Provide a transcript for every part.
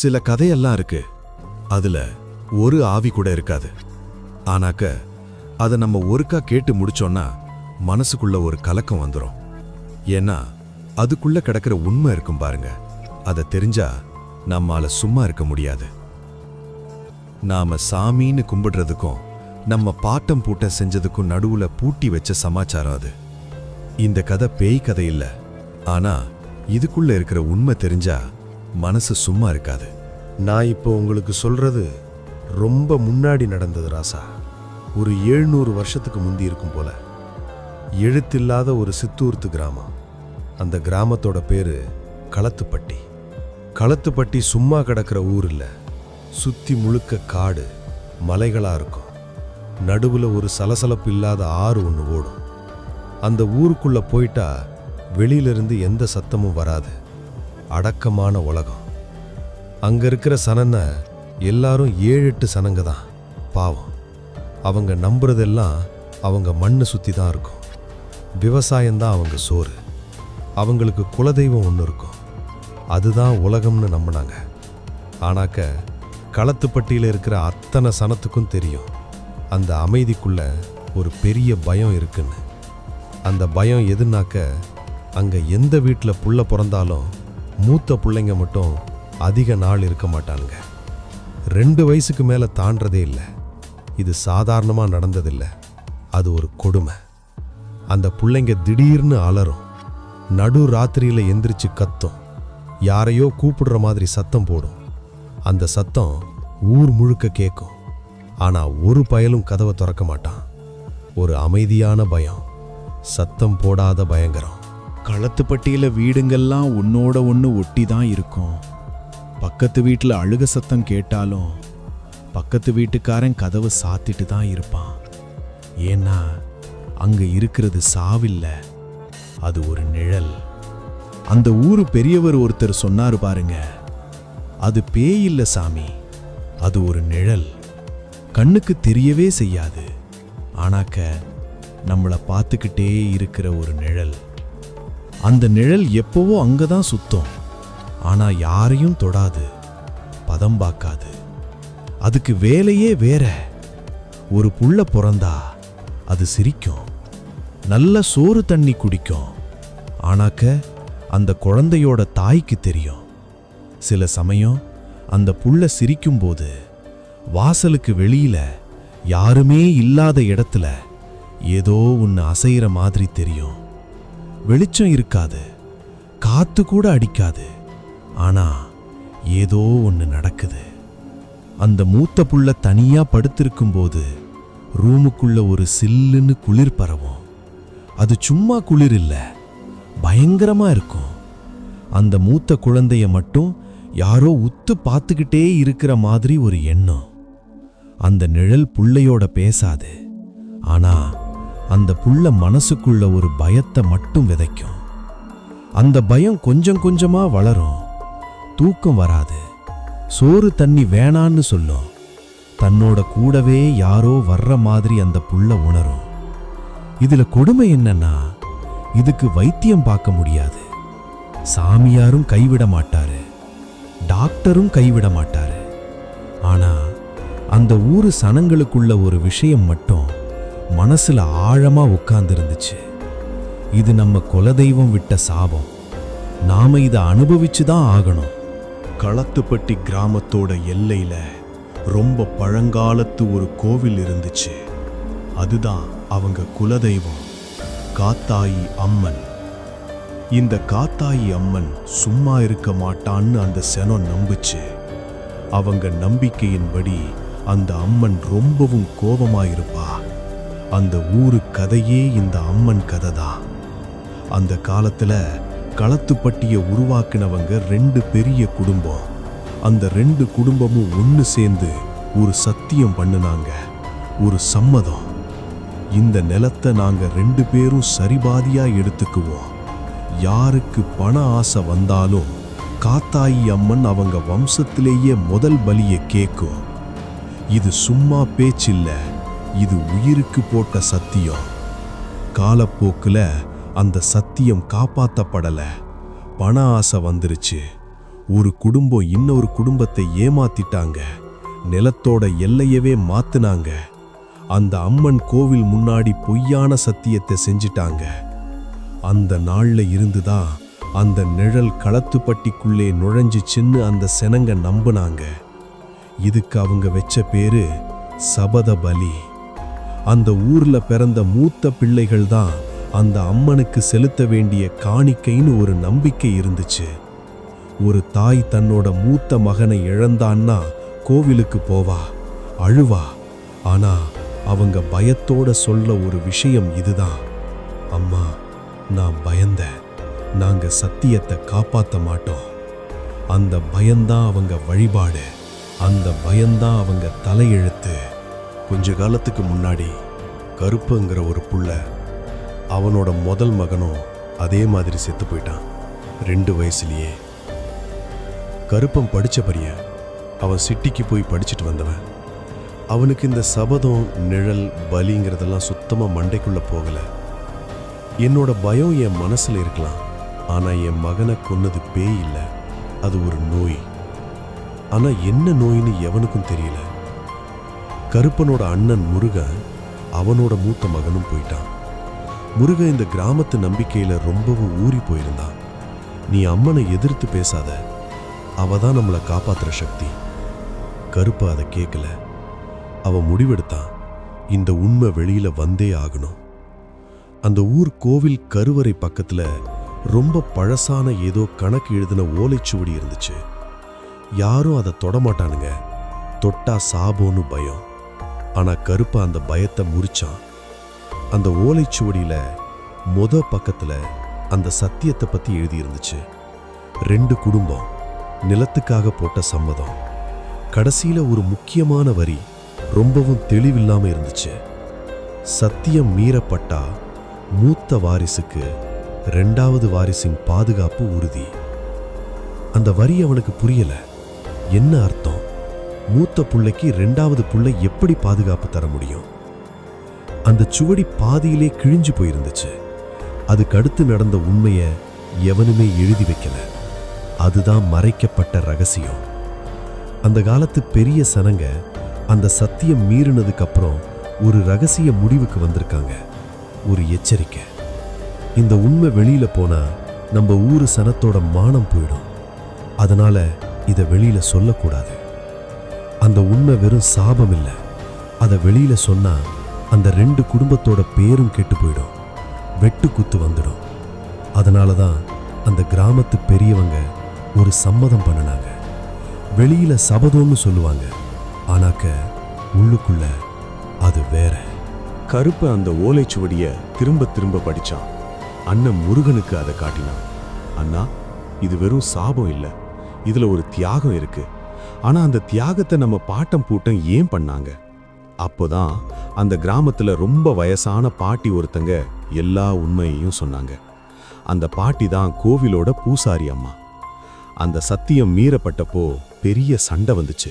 சில கதையெல்லாம் இருக்கு. அதுல ஒரு ஆவி கூட இருக்காது. ஆனாக்க அதை நம்ம ஒருக்கா கேட்டு முடிச்சோன்னா மனசுக்குள்ள ஒரு கலக்கம் வந்துடும் ஏன்னா அதுக்குள்ள கிடக்கிற உண்மை இருக்கும் பாருங்க. அதை தெரிஞ்சா நம்மால சும்மா இருக்க முடியாது. நாம சாமின்னு கும்பிடுறதுக்கும் நம்ம பாட்டம் பூட்டம் செஞ்சதுக்கும் நடுவுல பூட்டி வச்ச சமாச்சாரம் அது. இந்த கதை பேய் கதை இல்லை. ஆனா இதுக்குள்ள இருக்கிற உண்மை தெரிஞ்சா மனசு சும்மா இருக்காது. நான் இப்போ உங்களுக்கு சொல்றது ரொம்ப முன்னாடி நடந்தது ராசா. ஒரு ஏழ்நூறு வருஷத்துக்கு முந்தி இருக்கும் போல. எழுத்தில்லாத ஒரு சித்தூர்த்து கிராமம். அந்த கிராமத்தோட பேரு களத்துப்பட்டி. களத்துப்பட்டி சும்மா கிடக்கிற ஊர் இல்லை சுத்தி முழுக்க காடு மலைகளா இருக்கும். நடுவில் ஒரு சலசலப்பு இல்லாத ஆறு ஒன்று ஓடும். அந்த ஊருக்குள்ளே போயிட்டா வெளியிலிருந்து எந்த சத்தமும் வராது. அடக்கமான உலகம். அங்க இருக்கிற சனனை எல்லாரும் ஏழு எட்டு சனங்க தான். பாவம். அவங்க நம்புறதெல்லாம் அவங்க மண்ணை சுத்தி தான் இருக்கும். விவசாயம்தான் அவங்க சோறு. அவங்களுக்கு குலதெய்வம் ஒன்று இருக்கும். அதுதான் உலகம்னு நம்பினாங்க. ஆனாக்க களத்துப்பட்டியில் இருக்கிற அத்தனை சனத்துக்கும் தெரியும். அந்த அமைதிக்குள்ள ஒரு பெரிய பயம் இருக்குன்னு. அந்த பயம் எதுனாக்க அங்கே எந்த வீட்டில் புள்ள பிறந்தாலும் மூத்த பிள்ளைங்க மட்டும் அதிக நாள் இருக்க மாட்டானுங்க. ரெண்டு வயசுக்கு மேலே தாண்டதே இல்லை. இது சாதாரணமாக நடந்ததில்லை. அது ஒரு கொடுமை. அந்த பிள்ளைங்க திடீர்னு அலரும் நடு ராத்திரியில் எந்திரிச்சு கத்தும். யாரையோ கூப்பிடுற மாதிரி சத்தம் போடும். அந்த சத்தம் ஊர் முழுக்க கேட்கும் ஆனால் ஒரு பயலும் கதவை திறக்க மாட்டான். ஒரு அமைதியான பயம். சத்தம் போடாத பயங்கரம். களத்துப்பட்டியில் வீடுங்கள்லாம் ஒன்னோட ஒன்று ஒட்டி தான் இருக்கும். பக்கத்து வீட்டில் அழுக சத்தம் கேட்டாலும் பக்கத்து வீட்டுக்காரன் கதவு சாத்திட்டு தான் இருப்பான். ஏன்னா அங்கே இருக்கிறது சாவில்லை அது ஒரு நிழல். அந்த ஊரு பெரியவர் ஒருத்தர் சொன்னார் பாருங்க அது பேய் இல்லை சாமி அது ஒரு நிழல். கண்ணுக்கு தெரியவே செய்யாது. ஆனாக்க நம்மளை பார்த்துக்கிட்டே இருக்கிற ஒரு நிழல். அந்த நிழல் எப்போவோ அங்கே தான் சுத்தம். ஆனால் யாரையும் தொடாது. பதம் பார்க்காது அதுக்கு வேலையே வேற. ஒரு புள்ள பிறந்தா அது சிரிக்கும். நல்ல சோறு தண்ணி குடிக்கும். ஆனாக்க அந்த குழந்தையோட தாய்க்கு தெரியும். சில சமயம் அந்த புள்ள சிரிக்கும்போது வாசலுக்கு வெளியில யாருமே இல்லாத இடத்துல ஏதோ ஒன்று அசைகிற மாதிரி தெரியும். வெளிச்சம் இருக்காது காத்து கூட அடிக்காது. ஆனா ஏதோ ஒன்று நடக்குது. அந்த மூத்த புள்ள தனியா படுத்திருக்கும்போது ரூமுக்குள்ள ஒரு சில்லுன்னு குளிர் பரவும். அது சும்மா குளிர் இல்லை பயங்கரமா இருக்கும். அந்த மூத்த குழந்தைய மட்டும் யாரோ உத்து பார்த்துக்கிட்டே இருக்கிற மாதிரி ஒரு எண்ணம். அந்த நிழல் புள்ளையோட பேசாது. ஆனா அந்த புள்ள மனசுக்குள்ள ஒரு பயத்தை மட்டும் விதைக்கும். அந்த பயம் கொஞ்சம் கொஞ்சமா வளரும். தூக்கம் வராது. சோறு தண்ணி வேணான்னு சொல்லும். தன்னோட கூடவே யாரோ வர்ற மாதிரி அந்த புள்ள உணரும். இதுல கொடுமை என்னன்னா இதுக்கு வைத்தியம் பார்க்க முடியாது. சாமியாரும் கைவிட மாட்டாரு. டாக்டரும் கைவிட மாட்டாரு. ஆனா அந்த ஊரு சனங்களுக்குள்ள ஒரு விஷயம் மட்டும் மனசுல ஆழமா உட்கார்ந்திருந்துச்சு. இது நம்ம குலதெய்வம் விட்ட சாபம். நாம இதை அனுபவிச்சு தான் ஆகணும். களத்துப்பட்டி கிராமத்தோட எல்லையில ரொம்ப பழங்காலத்து ஒரு கோவில் இருந்துச்சு. அதுதான் அவங்க குலதெய்வம் காத்தாயி அம்மன். இந்த காத்தாயி அம்மன் சும்மா இருக்க மாட்டான்னு அந்த செனம் நம்புச்சு. அவங்க நம்பிக்கையின்படி அந்த அம்மன் ரொம்பவும் கோபமாயிருப்பா. அந்த ஊரு கதையே இந்த அம்மன் கதை தான் அந்த காலத்துல களத்துப்பட்டிய உருவாக்கினவங்க ரெண்டு பெரிய குடும்பம். அந்த ரெண்டு குடும்பமும் ஒன்று சேர்ந்து ஒரு சத்தியம் பண்ணுனாங்க ஒரு சம்மதம். இந்த நிலத்தை நாங்கள் ரெண்டு பேரும் சரிபாதியாக எடுத்துக்குவோம். யாருக்கு பண ஆசை வந்தாலும் காத்தாயி அம்மன் அவங்க வம்சத்திலேயே முதல் பலியை கேட்கும் இது சும்மா பேச்சில்லை இது உயிருக்கு போட்ட சத்தியம். காலப்போக்கில் அந்த சத்தியம் காப்பாற்றப்படலை பண ஆசை வந்துருச்சு. ஒரு குடும்பம் இன்னொரு குடும்பத்தை ஏமாத்திட்டாங்க. நிலத்தோட எல்லையவே மாத்துனாங்க. அந்த அம்மன் கோவில் முன்னாடி பொய்யான சத்தியத்தை செஞ்சிட்டாங்க. அந்த நாள்ல இருந்துதான் அந்த நிழல் களத்துப்பட்டிக்குள்ளே நுழைஞ்சிச்சின்னு அந்த செனங்க நம்பினாங்க. இதுக்கு அவங்க வச்ச பேரு சபத பலி அந்த ஊர்ல பிறந்த மூத்த பிள்ளைகள் தான் அந்த அம்மனுக்கு செலுத்த வேண்டிய காணிக்கைன்னு ஒரு நம்பிக்கை இருந்துச்சு. ஒரு தாய் தன்னோட மூத்த மகனை இழந்தான்னா கோவிலுக்கு போவா அழுவா. ஆனா அவங்க பயத்தோட சொல்ல ஒரு விஷயம் இதுதான். அம்மா நான் பயந்த நாங்க சத்தியத்தை காப்பாத்த மாட்டோம். அந்த பயந்தான் அவங்க வழிபாடு. அந்த பயந்தான் அவங்க தலையெழுத்து. கொஞ்ச காலத்துக்கு முன்னாடி கருப்புங்கிற ஒரு புள்ள அவனோட முதல் மகனும் அதே மாதிரி செத்து போயிட்டான். ரெண்டு வயசுலயே. கருப்பம் படிச்ச பையன். அவன் சிட்டிக்கு போய் படிச்சுட்டு வந்தவன். அவனுக்கு இந்த சபதம் நிழல் பலிங்கிறதெல்லாம் சுத்தமா மண்டைக்குள்ள போகல. என்னோட பயம் என் மனசுல இருக்கலாம். ஆனா என் மகனை கொன்னது பேய் இல்ல. அது ஒரு நோய். ஆனா என்ன நோயின்னு எவனுக்கும் தெரியல. கருப்பனோட அண்ணன் முருகன் அவனோட மூத்த மகனும் போயிட்டான். முருகன் இந்த கிராமத்து நம்பிக்கையில ரொம்பவும் ஊறி போயிருந்தான். நீ அம்மனை எதிர்த்து பேசாத. அவ தான் நம்மளை காப்பாத்துற சக்தி. கருப்பு அதை கேட்கல அவன் முடிவெடுத்தான். இந்த உண்மை வெளியில வந்தே ஆகணும். அந்த ஊர் கோவில் கருவறை பக்கத்துல ரொம்ப பழசான ஏதோ கணக்கு எழுதின ஓலைச்சுவடி இருந்துச்சு. யாரும் அதை தொடமாட்டானுங்க தொட்டா சாபோன்னு பயம். ஆனா கருப்பா அந்த பயத்தை முறிச்சான். அந்த ஓலைச்சுவடியில மொத பக்கத்துல அந்த சத்தியத்தை பத்தி எழுதியிருந்துச்சு. ரெண்டு குடும்பம் நிலத்துக்காக போட்ட சம்மதம். கடைசியில ஒரு முக்கியமான வரி ரொம்பவும் தெளிவில்லாம இருந்துச்சு. சத்தியம் மீறப்பட்டா மூத்த வாரிசுக்கு ரெண்டாவது வாரிசின் பாதுகாப்பு உறுதி. அந்த வரி அவனுக்கு புரியல. என்ன அர்த்தம்? மூத்த புள்ளைக்கு ரெண்டாவது புள்ளை எப்படி பாதுகாப்பு தர முடியும்? அந்த சுவடி பாதியிலே கிழிஞ்சு போயிருந்துச்சு. அதுக்கு அடுத்து நடந்த உண்மையை எவனுமே எழுதி வைக்கல. அதுதான் மறைக்கப்பட்ட ரகசியம். அந்த காலத்து பெரிய சனங்க அந்த சத்தியம் மீறினதுக்கு அப்புறம் ஒரு ரகசிய முடிவுக்கு வந்திருக்காங்க. ஒரு எச்சரிக்கை. இந்த உண்மை வெளியில போனா நம்ம ஊர் சனத்தோட மானம் போயிடும். அதனால இதை வெளியில சொல்லக்கூடாது. அந்த உண்மை வெறும் சாபம் இல்ல. அதை வெளியில சொன்னா அந்த ரெண்டு குடும்பத்தோட பேரும் கெட்டு போயிடும். வெட்டு குத்து வந்துடும். அதனால தான் அந்த கிராமத்து பெரியவங்க ஒரு சம்மதம் பண்ணுனாங்க. வெளியில சபதம்னு சொல்லுவாங்க. ஆனாக்க உள்ளுக்குள்ள அது வேற. கருப்பு அந்த ஓலைச்சுவடிய திரும்ப திரும்ப படிச்சான். அண்ணன் முருகனுக்கு அதை காட்டினான். அண்ணா இது வெறும் சாபம் இல்ல. இதுல ஒரு தியாகம் இருக்கு. ஆனா அந்த தியாகத்தை நம்ம பாட்டம் பூட்டம் ஏன் பண்ணாங்க? அப்போதான் அந்த கிராமத்துல ரொம்ப வயசான பாட்டி ஒருத்தங்க எல்லா உண்மையையும் சொன்னாங்க. அந்த பாட்டி தான் கோவிலோட பூசாரி அம்மா. அந்த சத்தியம் மீறப்பட்டப்போ பெரிய சண்டை வந்துச்சு.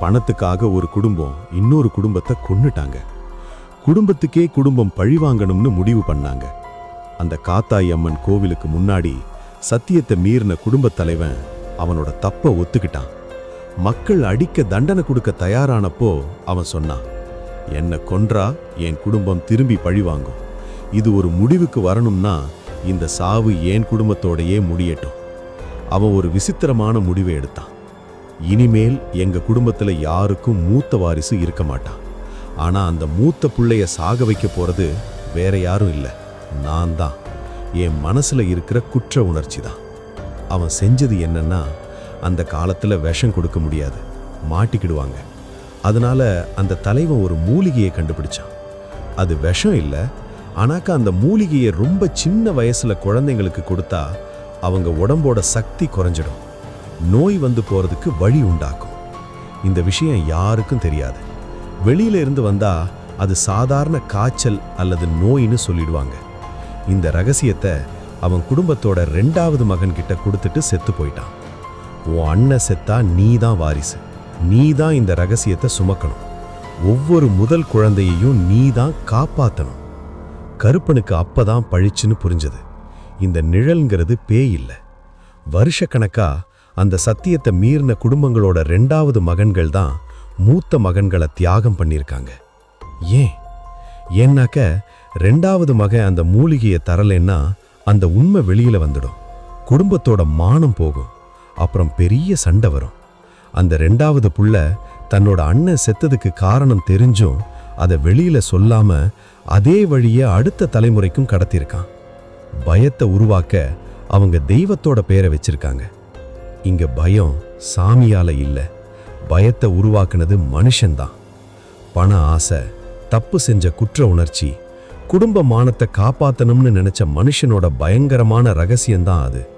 பணத்துக்காக ஒரு குடும்பம் இன்னொரு குடும்பத்தை கொன்னுட்டாங்க. குடும்பத்துக்கே குடும்பம் பழிவாங்கணும்னு முடிவு பண்ணாங்க. அந்த காத்தாய் அம்மன் கோவிலுக்கு முன்னாடி சத்தியத்தை மீறின குடும்பத் தலைவன் அவனோட தப்ப ஒத்துக்கிட்டான். மக்கள் அடிக்க தண்டனை கொடுக்க தயாரானப்போ அவன் சொன்னான் என்னை கொன்றா என் குடும்பம் திரும்பி பழிவாங்கும் இது ஒரு முடிவுக்கு வரணும்னா இந்த சாவு என் குடும்பத்தோடையே முடியட்டும். அவன் ஒரு விசித்திரமான முடிவை எடுத்தான். இனிமேல் எங்க குடும்பத்துல யாருக்கும் மூத்த வாரிசு இருக்க மாட்டான். ஆனா அந்த மூத்த பிள்ளைய சாக வைக்க போறது வேற யாரும் இல்லை. நான் தான். என் மனசுல இருக்கிற குற்ற உணர்ச்சி தான். அவன் செஞ்சது என்னன்னா அந்த காலத்துல விஷம் கொடுக்க முடியாது. மாட்டிக்கிடுவாங்க. அதனால அந்த தலைவன் ஒரு மூலிகையை கண்டுபிடிச்சான். அது விஷம் இல்லை ஆனாக்கா அந்த மூலிகையை ரொம்ப சின்ன வயசுல குழந்தைங்களுக்கு கொடுத்தா அவங்க உடம்போட சக்தி குறைஞ்சிடும். நோய் வந்து போறதுக்கு வழி உண்டாக்கும். இந்த விஷயம் யாருக்கும் தெரியாது. வெளியில இருந்து வந்தா அது சாதாரண காய்ச்சல் அல்லது நோயின்னு சொல்லிடுவாங்க. இந்த ரகசியத்தை அவன் குடும்பத்தோட ரெண்டாவது மகன்கிட்ட கொடுத்துட்டு செத்து போயிட்டான். உன் அண்ணன் செத்தா நீ தான் வாரிசு. நீ தான் இந்த ரகசியத்தை சுமக்கணும். ஒவ்வொரு முதல் குழந்தையையும் நீ தான் காப்பாற்றணும் கருப்பனுக்கு அப்பதான் பழிச்சுன்னு புரிஞ்சது. இந்த நிழல்ங்கிறது பேய் இல்லை. வருஷக்கணக்கா அந்த சத்தியத்தை மீறின குடும்பங்களோட ரெண்டாவது மகன்கள் தான் மூத்த மகன்களை தியாகம் பண்ணியிருக்காங்க. ஏன்? ஏன்னாக்க ரெண்டாவது மகன் அந்த மூலிகையை தரலைன்னா அந்த உண்மை வெளியில் வந்துடும். குடும்பத்தோட மானம் போகும். அப்புறம் பெரிய சண்டை வரும். அந்த ரெண்டாவது புள்ள தன்னோட அண்ணன் செத்ததுக்கு காரணம் தெரிஞ்சும் அதை வெளியில சொல்லாம அதே வழியை அடுத்த தலைமுறைக்கும் கடத்தியிருக்கான். பயத்தை உருவாக்க அவங்க தெய்வத்தோட பேரை வச்சிருக்காங்க. இங்க பயம் சாமியால இல்ல. பயத்தை உருவாக்குனது மனுஷன்தான். பண ஆசை தப்பு செஞ்ச குற்ற உணர்ச்சி குடும்ப மானத்தை காப்பாத்தணும்னு நினைச்ச மனுஷனோட பயங்கரமான ரகசியம்தான் அது.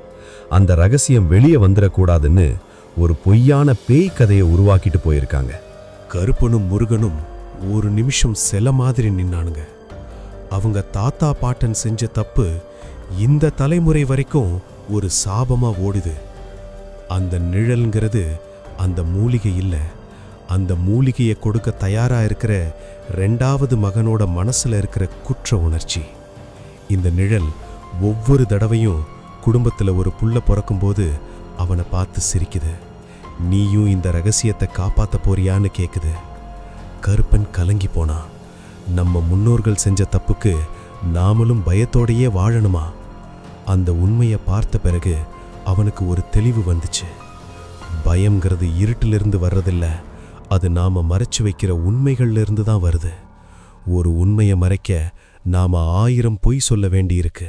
அந்த ரகசியம் வெளியே வந்துடக்கூடாதுன்னு ஒரு பொய்யான பேய் கதையை உருவாக்கிட்டு போயிருக்காங்க. கருப்பனும் முருகனும் ஒரு நிமிஷம் செல மாதிரி நின்னானுங்க. அவங்க தாத்தா பாட்டன் செஞ்ச தப்பு இந்த தலைமுறை வரைக்கும் ஒரு சாபமா ஓடுது. அந்த நிழல்ங்கிறது அந்த மூலிகை இல்லை. அந்த மூலிகையை கொடுக்க தயாரா இருக்கிற ரெண்டாவது மகனோட மனசுல இருக்கிற குற்ற உணர்ச்சி. இந்த நிழல் ஒவ்வொரு தடவையும் குடும்பத்தில் ஒரு புள்ள பிறக்கும்போது அவனை பார்த்து சிரிக்குது. நீயும் இந்த ரகசியத்தை காப்பாற்ற போறியான்னு கேட்குது கருப்பன் கலங்கி போனான் நம்ம முன்னோர்கள் செஞ்ச தப்புக்கு நாமளும் பயத்தோடையே வாழணுமா? அந்த உண்மையை பார்த்த பிறகு அவனுக்கு ஒரு தெளிவு வந்துச்சு. பயம்ங்கிறது இருட்டிலிருந்து வர்றதில்ல அது நாம் மறைச்சு வைக்கிற உண்மைகள்லேருந்து தான் வருது. ஒரு உண்மையை மறைக்க நாம் ஆயிரம் பொய் சொல்ல வேண்டியிருக்கு.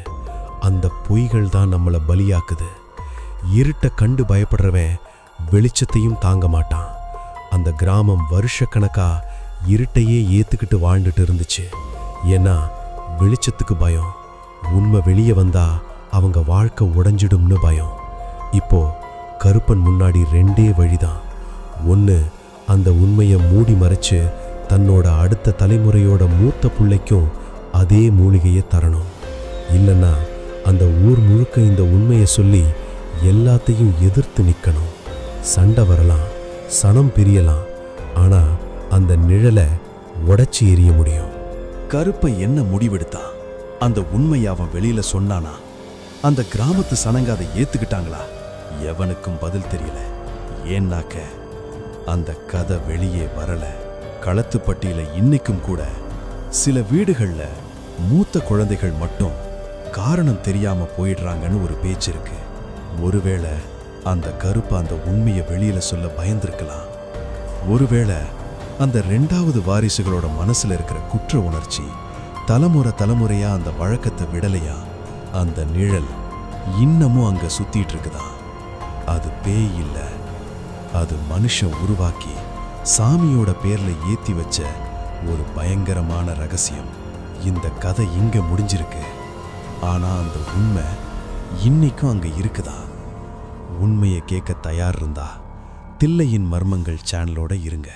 அந்த பொய்கள் தான் நம்மளை பலியாக்குது. இருட்டை கண்டு பயப்படுறவன் வெளிச்சத்தையும் தாங்க மாட்டான். அந்த கிராமம் வருஷக்கணக்கா இருட்டையே ஏத்துக்கிட்டு வாழ்ந்துட்டு இருந்துச்சு. ஏன்னா வெளிச்சத்துக்கு பயம். உண்மை வெளியே வந்தா அவங்க வாழ்க்கை உடஞ்சிடும்னு பயம். இப்போ கருப்பன் முன்னாடி ரெண்டே வழிதான். ஒன்று அந்த உண்மையை மூடி மறைச்சு தன்னோட அடுத்த தலைமுறையோட மூத்த பிள்ளைக்கும் அதே மூலிகையை தரணும். இல்லைன்னா அந்த ஊர் முழுக்க இந்த உண்மையை சொல்லி எல்லாத்தையும் எதிர்த்து நிற்கணும் சண்டை வரலாம் சனம் பிரியலாம் ஆனா அந்த நிழலை உடச்சி எறிய முடியும். கருப்பை என்ன முடிவெடுத்தான் அந்த உண்மையை அவன் வெளியில சொன்னானா? அந்த கிராமத்து சனங்க அதை ஏத்துக்கிட்டாங்களா? எவனுக்கும் பதில் தெரியல. ஏன்னாக்க அந்த கதை வெளியே வரல. களத்துப்பட்டியில இன்னைக்கும் கூட சில வீடுகள்ல மூத்த குழந்தைகள் மட்டும் காரணம் தெரியாம போயிடுறாங்கன்னு ஒரு பேச்சு இருக்கு. ஒருவேளை அந்த கருப்பு அந்த உண்மையை வெளியில சொல்ல பயந்திருக்கலாம். ஒருவேளை அந்த ரெண்டாவது வாரிசுகளோட மனசுல இருக்கிற குற்ற உணர்ச்சி தலைமுறை தலைமுறையா அந்த வழக்கத்தை விடலையா? அந்த நிழல் இன்னமும் அங்க சுத்திட்டு இருக்குதான் அது பேய் இல்ல. அது மனுஷன் உருவாக்கி சாமியோட பேர்ல ஏத்தி வச்ச ஒரு பயங்கரமான ரகசியம். இந்த கதை இங்க முடிஞ்சிருக்கு. ஆனால் அந்த உண்மை இன்னைக்கும் அங்கே இருக்குதா? உண்மையை கேட்க தயார் இருந்தா தில்லையின் மர்மங்கள் சேனலோட இருங்க.